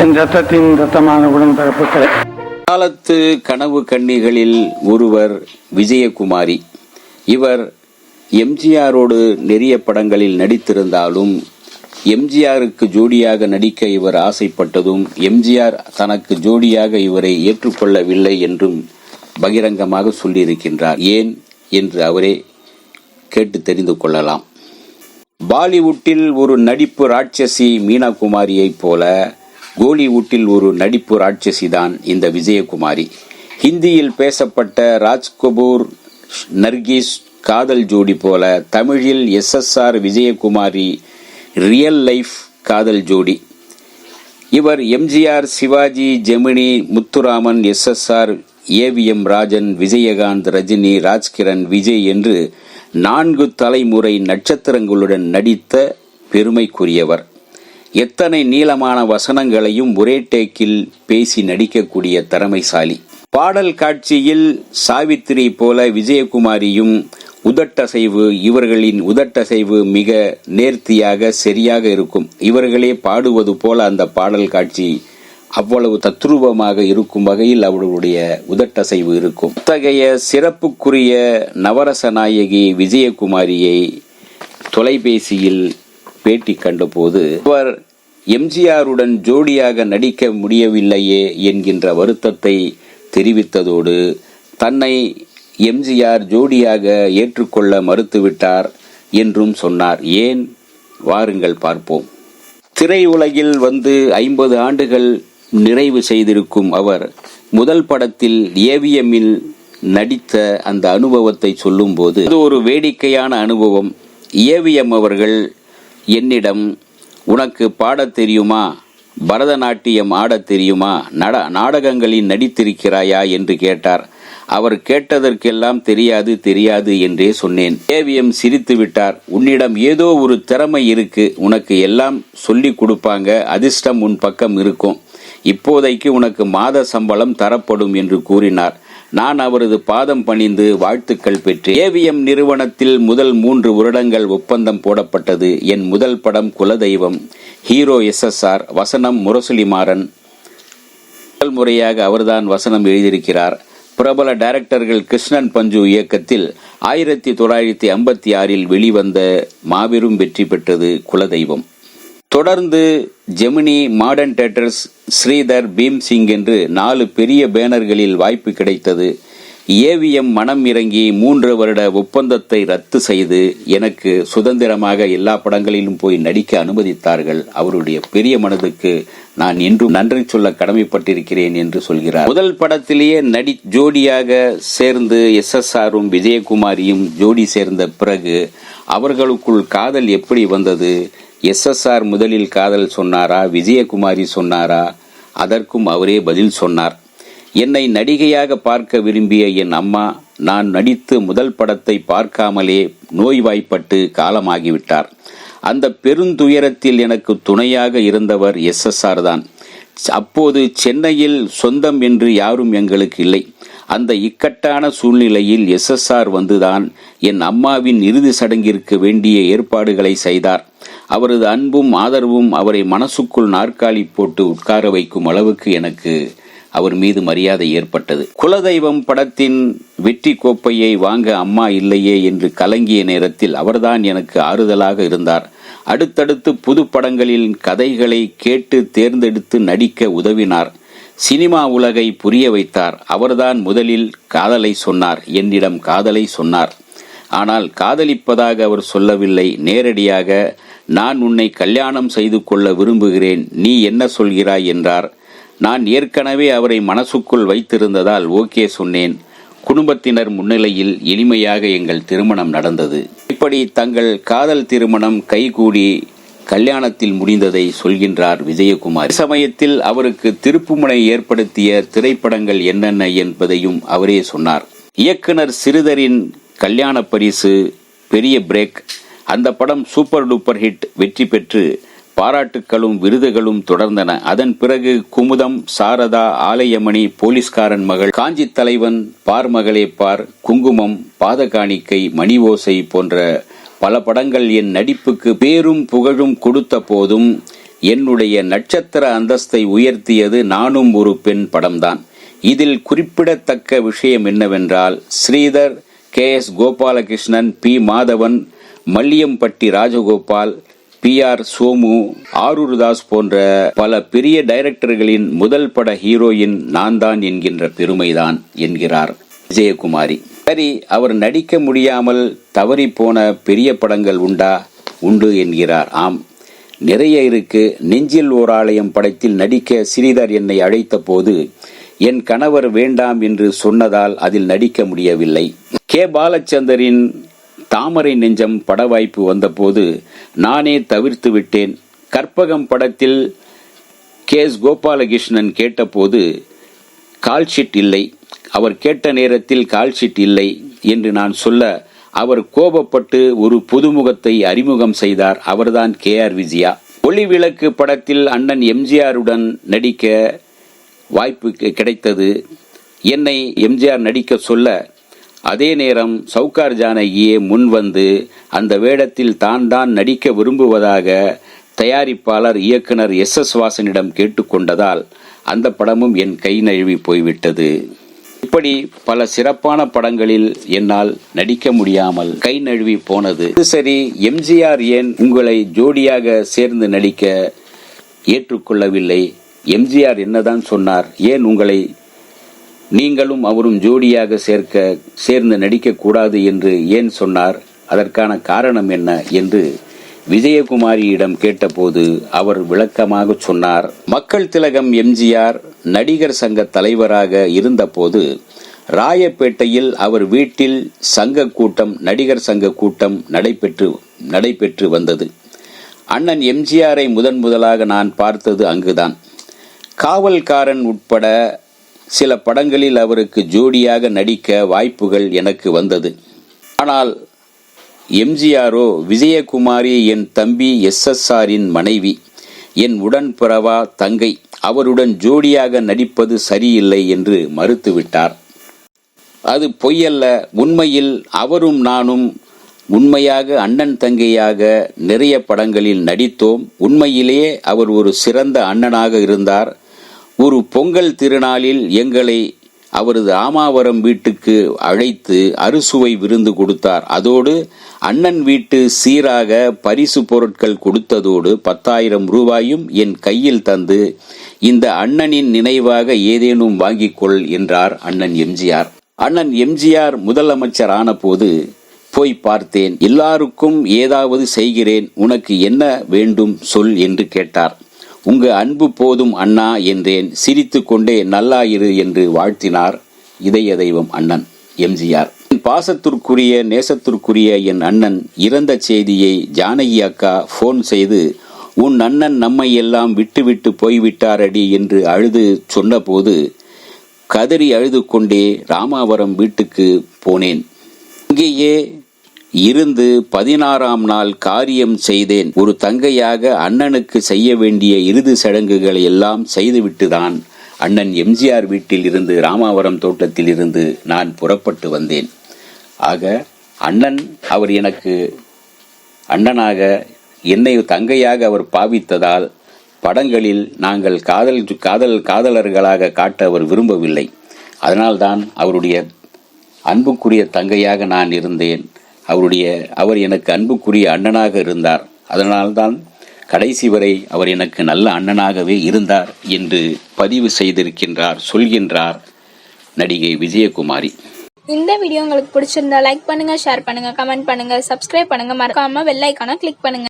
என் ரத்தத்தின் ரத்தமான உடன்பிறப்புகளே காலத்து கனவு கண்ணிகளில் ஒருவர் விஜயகுமாரி. இவர் எம்ஜிஆரோடு நிறைய படங்களில் நடித்திருந்தாலும் எம்ஜிஆருக்கு ஜோடியாக நடிக்க இவர் ஆசைப்பட்டதும் எம்ஜிஆர் தனக்கு ஜோடியாக இவரை ஏற்றுக்கொள்ளவில்லை என்றும் பகிரங்கமாக சொல்லியிருக்கின்றார். ஏன் என்று அவரே கேட்டு தெரிந்து கொள்ளலாம். பாலிவுட்டில் ஒரு நடிப்பு ராட்சசி மீனாகுமாரியைப் போல கோலிவுட்டில் ஒரு நடிப்பு ராட்சசி தான் இந்த விஜயகுமாரி. ஹிந்தியில் பேசப்பட்ட ராஜ்கபூர் நர்கிஸ் காதல் ஜோடி போல தமிழில் எஸ்எஸ்ஆர் விஜயகுமாரி ரியல் லைஃப் காதல் ஜோடி. இவர் எம்ஜிஆர் சிவாஜி ஜெமினி முத்துராமன் எஸ்எஸ்ஆர் ஏவிஎம் ராஜன் விஜயகாந்த் ரஜினி ராஜ்கிரண் விஜய் என்று நான்கு தலைமுறை நட்சத்திரங்களுடன் நடித்த பெருமைக்குரியவர். எத்தனை நீளமான வசனங்களையும் ஒரே டேக்கில் பேசி நடிக்கக்கூடிய திறமைசாலி. பாடல் காட்சியில் சாவித்திரி போல விஜயகுமாரியும் உதட்டசைவு இவர்களின் உதட்டசைவு மிக நேர்த்தியாக சரியாக இருக்கும். இவர்களே பாடுவது போல அந்த பாடல் காட்சி அவ்வளவு தத்ரூபமாக இருக்கும் வகையில் அவர்களுடைய உதட்டசைவு இருக்கும். அத்தகைய சிறப்புக்குரிய நவரச நாயகி விஜயகுமாரியை தொலைபேசியில் பேட்டி கண்டபோது அவர் எம்ஜிஆருடன் ஜோடியாக நடிக்க முடியவில்லையே என்கின்ற வருத்தத்தை தெரிவித்ததோடு தன்னை எம்ஜிஆர் ஜோடியாக ஏற்றுக்கொள்ள மறுத்துவிட்டார் என்றும் சொன்னார். ஏன்? வாருங்கள் பார்ப்போம். திரையுலகில் வந்து ஐம்பது ஆண்டுகள் நிறைவு செய்திருக்கும் அவர் முதல் படத்தில் ஏவிஎம்மில் நடித்த அந்த அனுபவத்தை சொல்லும்போது அது ஒரு வேடிக்கையான அனுபவம். ஏவிஎம் அவர்கள் என்னிடம் உனக்கு பாடத் தெரியுமா? பரதநாட்டியம் ஆடத் தெரியுமா? நட நாடகங்களில் நடித்திருக்கிறாயா? என்று கேட்டார். அவர் கேட்டதற்கெல்லாம் தெரியாது தெரியாது என்றே சொன்னேன். ஏவிஎம் சிரித்து விட்டார். உன்னிடம் ஏதோ ஒரு திறமை இருக்கு. உனக்கு எல்லாம் சொல்லி கொடுப்பாங்க. அதிர்ஷ்டம் உன் பக்கம் இருக்கும். இப்போதைக்கு உனக்கு மாத சம்பளம் தரப்படும் என்று கூறினார். நான் அவரது பாதம் பணிந்து வாழ்த்துக்கள் பெற்றேன். ஏவிஎம் நிறுவனத்தில் முதல் மூன்று வருடங்கள் ஒப்பந்தம் போடப்பட்டது. என் முதல் படம் குலதெய்வம். ஹீரோ எஸ்எஸ்ஆர் வசனம் முரசொலிமாறன். முதல் முறையாக அவர்தான் வசனம் எழுதியிருக்கிறார். பிரபல டைரக்டர்கள் கிருஷ்ணன் பஞ்சு இயக்கத்தில் ஆயிரத்தி தொள்ளாயிரத்தி ஐம்பத்தி ஆறில் வெளிவந்த மாபெரும் வெற்றி பெற்றது குலதெய்வம். தொடர்ந்து ஜெமினி மாடர்ன் தேட்டர்ஸ் ஸ்ரீதர் பீம்சிங் என்று நாலு பெரிய பேனர்களில் வாய்ப்பு கிடைத்தது. ஏவிஎம் மனம் இறங்கி மூன்று வருட ஒப்பந்தத்தை ரத்து செய்து எனக்கு சுதந்திரமாக எல்லா படங்களிலும் போய் நடிக்க அனுமதித்தார்கள். அவருடைய பெரிய மனதுக்கு நான் இன்றும் நன்றி சொல்ல கடமைப்பட்டிருக்கிறேன் என்று சொல்கிறார். முதல் படத்திலேயே நடி ஜோடியாக சேர்ந்து எஸ் எஸ் ஆரும் விஜயகுமாரியும் ஜோடி சேர்ந்த பிறகு அவர்களுக்குள் காதல் எப்படி வந்தது? எஸ்எஸ்ஆர் முதலில் காதல் சொன்னாரா? விஜயகுமாரி சொன்னாரா? அதற்கும் அவரே பதில் சொன்னார். என்னை நடிகையாக பார்க்க விரும்பிய என் அம்மா நான் நடித்து முதல் படத்தை பார்க்காமலே நோய்வாய்ப்பட்டு காலமாகிவிட்டார். அந்த பெருந்துயரத்தில் எனக்கு துணையாக இருந்தவர் எஸ்எஸ்ஆர் தான். அப்போது சென்னையில் சொந்தம் என்று யாரும் எங்களுக்கு இல்லை. அந்த இக்கட்டான சூழ்நிலையில் எஸ்எஸ்ஆர் வந்துதான் என் அம்மாவின் இறுதி சடங்கிற்கு வேண்டிய ஏற்பாடுகளை செய்தார். அவரது அன்பும் ஆதரவும் அவரை மனசுக்குள் நாற்காலி போட்டு உட்கார வைக்கும் அளவுக்கு எனக்கு அவர் மீது மரியாதை ஏற்பட்டது. குலதெய்வம் படத்தின் வெற்றி கோப்பையை வாங்க அம்மா இல்லையே என்று கலங்கிய நேரத்தில் அவர்தான் எனக்கு ஆறுதலாக இருந்தார். அடுத்தடுத்து புது படங்களில் கதைகளை கேட்டு தேர்ந்தெடுத்து நடிக்க உதவினார். சினிமா உலகை புரிய வைத்தார். அவர்தான் முதலில் காதலை சொன்னார். என்னிடம் காதலை சொன்னார். ஆனால் காதலிப்பதாக அவர் சொல்லவில்லை. நேரடியாக நான் உன்னை கல்யாணம் செய்து கொள்ள விரும்புகிறேன். நீ என்ன சொல்கிறாய்? என்றார். நான் ஏற்கனவே அவரை மனசுக்குள் வைத்திருந்ததால் ஓகே சொன்னேன். குடும்பத்தினர் முன்னிலையில் எளிமையாக எங்கள் திருமணம் நடந்தது. இப்படி தங்கள் காதல் திருமணம் கைகூடி கல்யாணத்தில் முடிந்ததை சொல்கின்றார் விஜயகுமார். சமயத்தில் அவருக்கு திருப்புமுனை ஏற்படுத்திய திரைப்படங்கள் என்னென்ன என்பதையும் அவரே சொன்னார். இயக்குனர் சிறுதரின் கல்யாண பரிசு பெரிய பிரேக் அந்த படம் சூப்பர் டூப்பர் ஹிட் வெற்றி பெற்று பாராட்டுக்களும் விருதுகளும் தொடர்ந்தன. அதன் பிறகு குமுதம் சாரதா ஆலயமணி போலீஸ்காரன் மகள் காஞ்சி தலைவன் பார் மகளே பார் குங்குமம் பாதகாணிக்கை மணி ஓசை போன்ற பல படங்கள் என் நடிப்புக்கு பேரும் புகழும் கொடுத்த போதும் என்னுடைய நட்சத்திர அந்தஸ்தை உயர்த்தியது நானும் ஒரு பெண் படம்தான். இதில் குறிப்பிடத்தக்க விஷயம் என்னவென்றால் Sridhar K S Gopalakrishnan P Madhavan Malliyampatti Rajagopal P R Somu Aroordas போன்ற பல பெரிய டைரக்டர்களின் முதல் பட ஹீரோயின் நான் தான் என்கின்ற பெருமைதான் என்கிறார் விஜயகுமாரி. சரி அவர் நடிக்க முடியாமல் தவறி போன பெரிய படங்கள் உண்டா? உண்டு என்கிறார். ஆம். நிறைய இருக்கு. நெஞ்சில் ஓர் ஆலயம் படத்தில் நடிக்க சிறிதர் என்னை அழைத்த போது என் கணவர் வேண்டாம் என்று சொன்னதால் அதில் நடிக்க முடியவில்லை. கே. பாலச்சந்தரின் தாமரை நெஞ்சம் பட வாய்ப்பு வந்தபோது நானே தவிர்த்து விட்டேன். கற்பகம் படத்தில் கே. எஸ். கோபாலகிருஷ்ணன் கேட்டபோது கால்ஷீட் இல்லை. அவர் கேட்ட நேரத்தில் கால்ஷீட் இல்லை என்று நான் சொல்ல அவர் கோபப்பட்டு ஒரு புதுமுகத்தை அறிமுகம் செய்தார். அவர்தான் கே. ஆர். விஜயா. ஒளி விளக்கு படத்தில் அண்ணன் எம்ஜிஆருடன் நடிக்க வாய்ப்பு கிடைத்தது. என்னை எம்ஜிஆர் நடிக்க சொல்ல அதே நேரம் சவுகார் ஜானகியே முன் வந்து அந்த வேடத்தில் தான் தான் நடிக்க விரும்புவதாக தயாரிப்பாளர் இயக்குனர் எஸ் எஸ் வாசனிடம் கேட்டுக்கொண்டதால் அந்த படமும் என் கை நழுவி போய்விட்டது. இப்படி பல சிறப்பான படங்களில் என்னால் நடிக்க முடியாமல் கை நழுவி போனது. இது சரி எம்ஜிஆர் ஏன் உங்களை ஜோடியாக சேர்ந்து நடிக்க ஏற்றுக்கொள்ளவில்லை? எம்ஜிஆர் என்னதான் சொன்னார்? ஏன் உங்களை நீங்களும் அவரும் ஜோடியாக சேர்க்க சேர்ந்து நடிக்கக்கூடாது என்று ஏன் சொன்னார்? அதற்கான காரணம் என்ன என்று விஜயகுமாரியிடம் கேட்டபோது அவர் விளக்கமாக சொன்னார். மக்கள் திலகம் எம்ஜிஆர் நடிகர் சங்க தலைவராக இருந்தபோது ராயப்பேட்டையில் அவர் வீட்டில் சங்க கூட்டம் நடிகர் சங்க கூட்டம் நடைபெற்று நடைபெற்று வந்தது. அண்ணன் எம்ஜிஆரை முதன் முதலாக நான் பார்த்தது அங்குதான். காவல்காரன் உட்பட சில படங்களில் அவருக்கு ஜோடியாக நடிக்க வாய்ப்புகள் எனக்கு வந்தது. ஆனால் எம்ஜிஆரோ விஜயகுமாரி என் தம்பி எஸ்எஸ்ஆரின் மனைவி என் உடன்பிறவா தங்கை அவருடன் ஜோடியாக நடிப்பது சரியில்லை என்று மறுத்துவிட்டார். அது பொய்யல்ல. உண்மையில் அவரும் நானும் உண்மையாக அண்ணன் தங்கையாக நிறைய படங்களில் நடித்தோம். உண்மையிலேயே அவர் ஒரு சிறந்த அண்ணனாக இருந்தார். ஒரு பொங்கல் திருநாளில் எங்களை அவரது ஆமாவரம் வீட்டுக்கு அழைத்து அறுசுவை விருந்து கொடுத்தார். அதோடு அண்ணன் வீட்டு சீராக பரிசு பொருட்கள் கொடுத்ததோடு பத்தாயிரம் ரூபாயும் என் கையில் தந்து இந்த அண்ணனின் நினைவாக ஏதேனும் வாங்கிக்கொள் என்றார் அண்ணன் எம்ஜிஆர். அண்ணன் எம்ஜிஆர் முதலமைச்சர் ஆனபோது போய் பார்த்தேன். எல்லாருக்கும் ஏதாவது செய்கிறேன். உனக்கு என்ன வேண்டும் சொல் என்று கேட்டார். உங்க அன்பு போதும் அண்ணா என்றேன் சிரித்துக்கொண்டே நல்லாயிரு என்று வாழ்த்தினார் இதய தெய்வம் அண்ணன் எம்ஜிஆர். என் பாசத்திற்குரிய நேசத்திற்குரிய என் அண்ணன் இறந்த செய்தியை ஜானகி அக்கா போன் செய்து உன் அண்ணன் நம்மை எல்லாம் விட்டுவிட்டு போய்விட்டாரடி என்று அழுது சொன்னபோது கதறி அழுது கொண்டே ராமாவரம் வீட்டுக்கு போனேன். அங்கேயே இருந்து பதினாறாம் நாள் காரியம் செய்தேன். ஒரு தங்கையாக அண்ணனுக்கு செய்ய வேண்டிய இறுதி சடங்குகளை எல்லாம் செய்துவிட்டுதான் அண்ணன் எம்ஜிஆர் வீட்டில் இருந்து ராமாவரம் தோட்டத்தில் இருந்து நான் புறப்பட்டு வந்தேன். ஆக அண்ணன் அவர் எனக்கு அண்ணனாக என்னை தங்கையாக அவர் பாவித்ததால் படங்களில் நாங்கள் காதல் காதல் காதலர்களாக காட்ட அவர் விரும்பவில்லை. அதனால்தான் அவருடைய அன்புக்குரிய தங்கையாக நான் இருந்தேன். அவருடைய அவர் எனக்கு அன்புக்குரிய அண்ணனாக இருந்தார். அதனால்தான் கடைசி வரை அவர் எனக்கு நல்ல அண்ணனாகவே இருந்தார் என்று பதிவு செய்திருக்கின்றார் சொல்கின்றார் நடிகை விஜயகுமாரி. இந்த வீடியோ உங்களுக்கு பிடிச்சிருந்தா லைக் பண்ணுங்க ஷேர் பண்ணுங்க கமெண்ட் பண்ணுங்க சப்ஸ்கிரைப் பண்ணுங்க. மறக்காம வெள்ளைக்கான கிளிக் பண்ணுங்க.